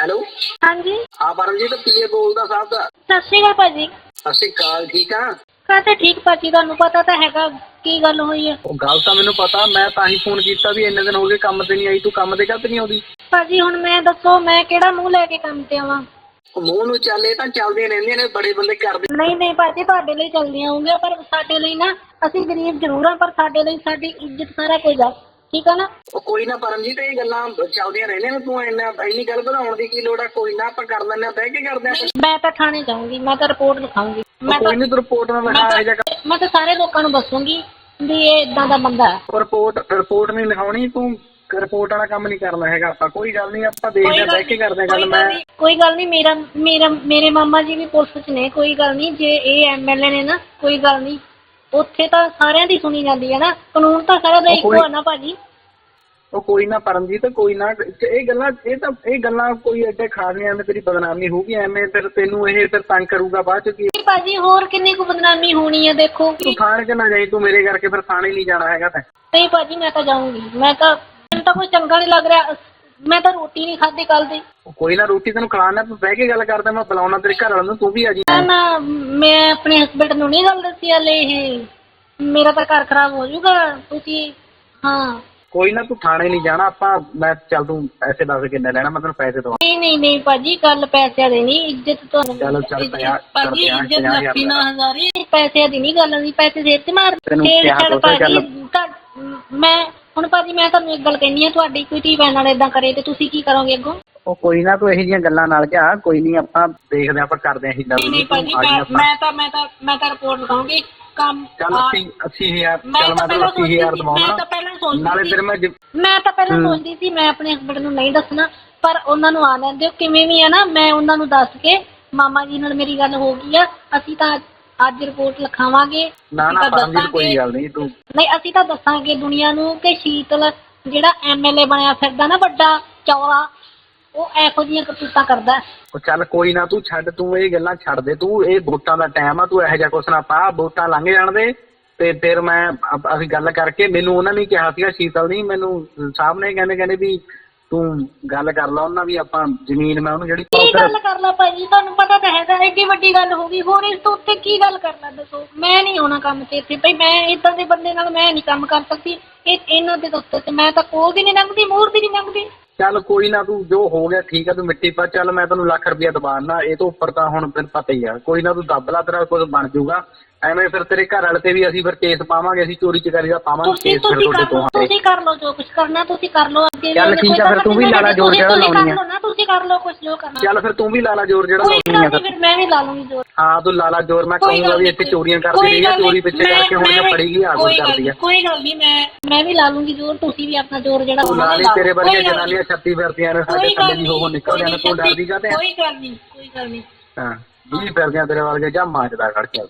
Hello? ਹਾਂਜੀ। ਹਾਂ ਪਰਮਜੀਤ ਪੀਏ ਬੋਲਦਾ ਸਾਹਿਬ ਦਾ? ਸਤਿ ਸ਼੍ਰੀ ਅਕਾਲ ਭਾਜੀ। ਸਤਿ ਸ਼੍ਰੀ ਅਕਾਲ ਠੀਕ ਆ? ਕਾਹਤੇ ਠੀਕ ਭਾਜੀ ਤੁਹਾਨੂੰ ਪਤਾ ਤਾਂ ਹੈਗਾ ਕੀ ਗੱਲ ਹੋਈ ਹੈ। ਉਹ ਗੱਲ ਤਾਂ ਮੈਨੂੰ ਪਤਾ ਮੈਂ ਤਾਂ ਹੀ ਫੋਨ ਕੀਤਾ ਵੀ ਇੰਨੇ ਦਿਨ ਹੋ ਗਏ ਕੰਮ ਤੇ ਨਹੀਂ ਆਈ ਤੂੰ ਕੰਮ ਤੇ ਕੱਤ ਨਹੀਂ ਆਉਂਦੀ? ਭਾਜੀ ਹੁਣ ਮੈਂ ਦੱਸੋ ਮੈਂ ਕਿਹੜਾ ਮੂੰਹ ਲੈ ਕੇ ਕੰਮ ਤੇ ਆਵਾਂ? ਉਹ ਮੂੰਹ ਨੂੰ ਚੱਲੇ ਤਾਂ ਚੱਲਦੀਆਂ ਰਹਿੰਦੀਆਂ ਨੇ ਬੜੇ ਬੰਦੇ ਕਰਦੇ ਨਹੀਂ ਨਹੀਂ ਭਾਜੀ ਤੁਹਾਡੇ ਲਈ ਚੱਲਦੀਆਂ ਹੋਣਗੀਆਂ ਪਰ ਸਾਡੇ ਲਈ ਨਾ ਅਸੀਂ ਗਰੀਬ ਜ਼ਰੂਰ ਹਾਂ ਪਰ ਸਾਡੇ ਲਈ ਸਾਡੀ ਇੱਜ਼ਤ ਸਾਰਾ ਕੁਝ ਆ। ਠੀਕ ਆ ਨਾ? ਉਹ ਕੋਈ ਨਾ ਪਰਮਜੀਤ ਇਹ ਗੱਲਾਂ ਚੱਲਦੀਆਂ ਰਹਿੰਦੀਆਂ ਨੇ ਤੂੰ ਇੰਨਾ ਇੰਨੀ ਗੱਲ ਵਧਾਉਣ ਦੀ ਕੀ ਲੋੜ ਆ? ਕੋਈ ਨਾ ਆਪਾਂ ਕਰ ਲੈਂਦੇ ਆ ਬਹਿ ਕੇ ਕਰਦੇ ਆ ਮੈਂ ਤਾਂ ਥਾਣੇ ਜਾਊਂਗੀ ਮੈਂ ਤਾਂ ਰਿਪੋਰਟ ਲਿਖਾਊਂਗੀ ਮੈਂ ਤਾਂ ਕੋਈ ਨਹੀਂ ਤੂੰ ਰਿਪੋਰਟ ਮੈਂ ਲਿਖਾ ਤਾਂ ਇਹ ਜਾ ਮੈਂ ਤਾਂ ਸਾਰੇ ਲੋਕਾਂ ਨੂੰ ਦੱਸੂਗੀ ਵੀ ਇਹ ਇਦਾਂ ਦਾ ਬੰਦਾ ਹੈ। ਰਿਪੋਰਟ ਰਿਪੋਰਟ ਨਹੀਂ ਲਿਖਾਉਣੀ ਤੂੰ ਰਿਪੋਰਟ ਵਾਲਾ ਕੰਮ ਨਹੀਂ ਕਰਨਾ ਹੈਗਾ ਆਪਾਂ। ਕੋਈ ਗੱਲ ਨਹੀਂ ਆਪਾਂ ਦੇਖਦੇ ਆ ਬਹਿ ਕੇ ਕਰਦੇ ਆ ਗੱਲ। ਮੈਂ ਨਹੀਂ ਕੋਈ ਗੱਲ ਨਹੀਂ ਮੇਰਾ ਮੇਰਾ ਮੇਰੇ ਮਾਮਾ ਜੀ ਵੀ ਪੁਲਿਸ 'ਚ ਨੇ ਕੋਈ ਗੱਲ ਨਹੀਂ। ਜੇ ਇਹ ਐਮਐਲਏ ਨੇ ਨਾ ਕੋਈ ਗੱਲ ਨਹੀਂ। ਉੱਥੇ ਤਾਂ ਸਾਰਿਆਂ ਦੀ ਸੁਣੀ ਜਾਂਦੀ ਹੈ ਨਾ ਕਾਨੂੰਨ ਤਾਂ ਸਾਰਾ ਦਾ ਉਹ ਇੱਕੋ ਕੋਈ- ਆ ਨਾ ਭਾਜੀ। ਉਹ ਕੋਈ ਨਾ ਪਰਮਜੀਤ ਕੋਈ ਨਾ ਇਹ ਗੱਲਾਂ ਇਹ ਤਾਂ ਇਹ ਗੱਲਾਂ ਕੋਈ ਐਡੇ ਖਾਸ ਨਹੀਂ ਐਵੇਂ ਤੇਰੀ ਬਦਨਾਮੀ ਹੋਊਗੀ ਐਵੇਂ ਫਿਰ ਤੈਨੂੰ ਇਹ ਫਿਰ ਤੰਗ ਕਰੂਗਾ ਬਾਅਦ ਚ ਕੀ? ਨਹੀਂ ਭਾਜੀ ਹੋਰ ਕਿੰਨੀ ਕੁ ਬਦਨਾਮੀ ਹੋਣੀ ਹੈ ਦੇਖੋ। ਤੂੰ ਥਾਣੇ ਚ ਨਾ ਜਾਈ? ਤੂੰ ਮੇਰੇ ਕਰਕੇ ਫਿਰ ਥਾਣੇ ਨਹੀਂ ਜਾਣਾ ਹੈਗਾ ਤੈਂ। ਨਹੀਂ ਭਾਜੀ ਮੈਂ ਤਾਂ ਜਾਊਂਗੀ। ਮੈਂ ਤਾਂ ਮੈਨੂੰ ਤਾਂ ਕੋਈ ਚੰਗਾ ਨਹੀਂ ਲੱਗ ਰਿਹਾ। ਮੈਂ ਤਾਂ ਰੋਟੀ ਨਹੀਂ ਖਾਧੀ ਕੱਲ ਦੀ। ਉਹ ਕੋਈ ਨਾ ਰੋਟੀ ਤੈਨੂੰ ਖਿਲਾਣਾ ਤੂੰ ਬਹਿ ਕੇ ਗੱਲ ਕਰਦਾ ਮੈਂ ਬੁਲਾਉਣਾ ਤੇਰੇ ਘਰ ਵਾਲੇ ਨੂੰ ਤੂੰ ਵੀ ਆ ਜੀ। ਮੈਂ ਨਾ ਮੈਂ ਆਪਣੇ ਹਸਬੰਡ ਨੂੰ ਨਹੀਂ ਗੱਲ ਦੱਸੀ ਹਲੇ ਇਹ। ਮੇਰਾ ਤਾਂ ਘਰ ਖਰਾਬ ਹੋ ਜਾਊਗਾ ਤੁਸੀਂ ਹਾਂ। ਕੋਈ ਨਾ ਤੂੰ ਥਾਣੇ ਨਹੀਂ ਜਾਣਾ ਆਪਾਂ ਮੈਂ ਚੱਲ ਤੂੰ ਪੈਸੇ ਦੱਸ ਕਿੰਨੇ ਲੈਣਾ ਮੈਂ ਤੈਨੂੰ ਪੈਸੇ ਦਵਾ। ਨਹੀਂ ਨਹੀਂ ਨਹੀਂ ਭਾਜੀ ਗੱਲ ਪੈਸਿਆਂ ਦੀ ਨਹੀਂ ਇੱਜ਼ਤ ਤੁਹਾਨੂੰ ਚੱਲ ਚੱਲ ਇੱਜ਼ਤ- ਪੰਜਾਹ- ਚੱਲ ਭਾਜੀ ਪੰਜਾਹ- ਇੱਜ਼ਤ ਪੰਜਾਹ ਹਜ਼ਾਰ। ਲੱਖੀ ਨਾ ਹਜ਼ਾਰੀ ਪੈਸਿਆਂ ਦੀ ਨਹੀਂ ਗੱਲ ਨਹੀਂ ਪੈਸੇ ਦੇ ਤੇ ਮਾਰ ਤੈਨੂੰ ਕਿਹਾ ਤਾਂ ਚੱਲ। ਭਾਜੀ, ਤਾਂ- ਮੈਂ ਹੁਣ ਭਾਜੀ ਮੈਂ ਤੁਹਾਨੂੰ ਇੱਕ ਗੱਲ ਕਹਿੰਦੀ ਆ ਤੁਹਾਡੀ ਕੋਈ ਧੀ ਭੈਣ ਨਾਲ ਇਦਾਂ ਕਰੇ ਤੇ ਤੁਸੀਂ ਕੀ ਕਰੋਗੇ ਅੱਗੋਂ? ਉਹ ਕੋਈ ਨਾ ਤੂੰ ਇਹੋ ਜਿਹੀਆਂ ਗੱਲਾਂ ਨਾਲ ਜਾ ਕੋਈ ਨਹੀਂ ਆਪਾਂ ਦੇਖਦੇ ਆਂ, ਆਪਾਂ ਕਰਦੇ ਆਂ ਹਿੱਲਾ ਨਹੀਂ ਨਹੀਂ ਭਾਜੀ ਮੈਂ ਮੈਂ ਤਾਂ ਮੈਂ ਤਾਂ ਮੈਂ ਤਾਂ ਰਿਪੋਰਟ ਲਿਖਾਉਂਗੀ ਕੰਮ ਚੱਲ ਆ- 80 80000 ਮੈਂ ਚੱਲ ਤਾਂ ਮੈਂ ਪਹਿਲਾਂ ਤੈਨੂੰ 80000 ਸੋਚਦੀ ਸੀ ਮੈਂ ਦਵਾਉਣਾ। ਤਾਂ ਪਹਿਲਾਂ ਸੋਚਦੀ ਨਾਲੇ ਸੀ। ਫਿਰ ਮੈਂ ਜ- ਮੈਂ ਤਾਂ ਪਹਿਲਾਂ। ਸੋਚਦੀ ਸੀ ਮੈਂ ਆਪਣੇ ਹਸਬੰਡ ਨੂੰ ਨਹੀਂ ਦੱਸਣਾ ਪਰ ਉਹਨਾਂ ਨੂੰ ਆ ਲੈਣ ਦਿਓ। ਕਿਵੇਂ ਵੀ ਆ ਨਾ ਮੈਂ ਉਹਨਾਂ ਨੂੰ ਦੱਸ ਕੇ ਮਾਮਾ ਜੀ ਨਾਲ ਮੇਰੀ ਗੱਲ ਹੋ ਗਈ ਆ ਅਸੀਂ ਤਾਂ ਅੱਜ ਰਿਪੋਰਟ ਲਿਖਾਵਾਂਗੇ ਨਾ ਨਾ ਪਰਮਜੀਤ ਕੋਈ। ਗੱਲ ਨਹੀਂ ਤੂੰ ਨਹੀਂ ਅਸੀਂ ਤਾਂ ਦੱਸਾਂਗੇ ਦੁਨੀਆ ਨੂੰ ਕਿ ਸ਼ੀਤਲ ਜਿਹੜਾ ਐਮਐਲਏ ਬਣਿਆ ਫਿਰਦਾ ਨਾ ਵੱਡਾ ਚੌੜਾ ਉਹ ਇਹੋ ਜਿਹੀਆਂ ਕਰਤੂਤਾਂ ਕਰਦਾ ਹੈ। ਉਹ ਚੱਲ ਕੋਈ ਨਾ ਤੂੰ ਛੱਡ ਤੂੰ ਇਹ ਗੱਲਾਂ ਛੱਡ ਦੇ ਤੂੰ ਇਹ ਵੋਟਾਂ ਦਾ ਟਾਈਮ ਆ ਤੂੰ ਇਹੋ ਜਿਹਾ ਕੁਛ ਨਾ ਪਾ ਵੋਟਾਂ ਲੰਘ ਜਾਣ ਦੇ ਤੇ ਫਿਰ ਮੈਂ ਅਸੀਂ ਗੱਲ ਕਰਕੇ ਮੈਨੂੰ ਉਹਨਾਂ ਨੇ ਕਿਹਾ ਸੀਗਾ ਸ਼ੀਤਲ ਨਹੀਂ ਮੈਨੂੰ ਸਾਹਿਬ ਨੇ ਕਹਿੰਦੇ ਕਹਿੰਦੇ ਵੀ ਤੂੰ ਗੱਲ ਕਰ ਲਾ ਉਹਨਾਂ ਵੀ ਆਪਾਂ ਜ਼ਮੀਨ ਮੈਂ ਉਹਨੂੰ ਜਿਹੜੀ ਕੀ ਗੱਲ ਕਰ ਲਾ ਭਾਜੀ? ਤੁਹਾਨੂੰ ਪਤਾ ਤਾਂ ਹੈਗਾ ਐਡੀ ਵੱਡੀ ਗੱਲ ਹੋ ਗਈ। ਹੋਰ ਇਸ ਤੋਂ ਉੱਤੇ ਕੀ ਗੱਲ ਕਰਨਾ ਦੱਸੋ? ਮੈਂ ਨਹੀਂ ਆਉਣਾ ਕੰਮ ਤੇ ਇੱਥੇ। ਭਈ ਮੈਂ ਇਦਾਂ ਦੇ ਬੰਦੇ ਨਾਲ ਮੈਂ ਨਹੀਂ ਕੰਮ ਕਰ ਸਕਦੀ। ਇਹ ਇਹਨਾਂ ਦੇ ਦਫ਼ਤਰ ਤੇ ਮੈਂ ਤਾਂ ਕੋਲ ਦੀ ਨਹੀਂ ਲੰਘਦੀ ਮੂਹਰ ਦੀ ਨਹੀਂ ਲੰਘਦੀ। ਚੱਲ ਕੋਈ ਨਾ ਤੂੰ ਜੋ ਹੋ ਗਿਆ ਠੀਕ ਆ ਤੂੰ ਮਿੱਟੀ ਪਾ ਚੱਲ ਮੈਂ ਤੈਨੂੰ ਲੱਖ ਰੁਪਇਆ ਦਵਾਨਾ ਇਹ ਤੋਂ ਉੱਪਰ ਤਾਂ ਹੁਣ ਤੈਨੂੰ ਪਤਾ ਹੀ ਆ। ਕੋਈ ਨਾ ਤੂੰ ਦੱਬ ਲਾ ਤੇਰਾ ਕੁਝ ਬਣ ਜਾਊਗਾ। ਐਵੇਂ ਫਿਰ ਤੇਰੇ ਘਰ ਵਾਲੇ ਤੇ ਵੀ ਅਸੀਂ ਫਿਰ ਕੇਸ ਪਾਵਾਂਗੇ ਅਸੀਂ ਚੋਰੀ ਚਕਾਰੀ ਦਾ ਪਾਵਾਂਗੇ ਤੁਸੀਂ ਕੇਸ ਫਿਰ ਤੁਸੀਂ ਤੁਹਾਡੇ ਕਰ ਲਓ ਤੇ ਤੁਸੀਂ ਕਰ ਲਓ ਜੋ ਕੁਝ ਕਰਨਾ ਤੁਸੀਂ ਕਰ ਲਓ ਅੱਗੇ ਚੱਲ ਠੀਕ ਆ, ਫਿਰ ਤੂੰ ਵੀ ਲਾਲਾ ਜੋਰ ਜਿਹੜਾ ਲਾਉਣੀ ਆ। ਤੁਸੀਂ ਕਰ ਲਓ ਕੁਝ ਜੋ ਕਰਨਾ। ਚੱਲ ਫਿਰ ਤੂੰ ਵੀ ਲਾਲਾ ਜੋਰ ਜਿਹੜਾ ਕੋਈ ਲਾਉਣੀ ਗੱਲ ਆ ਨਹੀਂ ਫਿਰ ਫਿਰ ਮੈਂ ਵੀ ਲਾ ਲੂੰਗੀ ਜੋਰ। ਹਾਂ ਤੂੰ ਲਾਲਾ ਜੋਰ ਮੈਂ ਕੋਈ ਕਹੂੰਗਾ ਗੱਲ ਵੀ ਨਹੀਂ, ਇੱਥੇ ਚੋਰੀਆਂ ਕਰਦੀ ਕੋਈ ਰਹੀ ਆ ਗੱਲ ਚੋਰੀ ਨਹੀਂ, ਪਿੱਛੇ ਕਰਕੇ ਹੁਣ ਮੈਂ ਜੇ ਫੜੀ ਗਈ ਆ ਕੋਈ ਕੁਝ ਗੱਲ ਕਰਦੀ ਆ। ਨਹੀਂ, ਕੋਈ ਗੱਲ ਨਹੀਂ ਮੈਂ ਮੈਂ ਵੀ ਲਾ ਲੂੰਗੀ ਜੋਰ ਤੁਸੀਂ ਵੀ ਆਪਣਾ ਜੋਰ ਜਿਹੜਾ ਤੂੰ ਹੋਣਾ ਲਾ ਲਈ ਲਾ ਤੇਰੇ। ਵਰਗੀਆਂ ਕੋਈ ਗੱਲ ਜਨਾਨੀਆਂ ਛੱਤੀ ਫਿਰਦੀਆਂ ਨੇ ਸਾਡੇ ਕੋਈ ਥੱਲੇ ਗੱਲ ਦੀ ਹੋ ਨਿਕਲ ਜਾਣਾ ਤੂੰ ਨਹੀਂ, ਡਰਦੀ ਕਾਤੇ ਕੋਈ ਗੱਲ ਨਹੀਂ ਕੋਈ ਗੱਲ ਨਹੀਂ ਹਾਂ ਵੀਹ ਫਿਰਦੀਆਂ ਤੇਰੇ ਵਰਗੇ ਜਾਂ ਮਾਜਦਾ ਖੜ ਕੇ।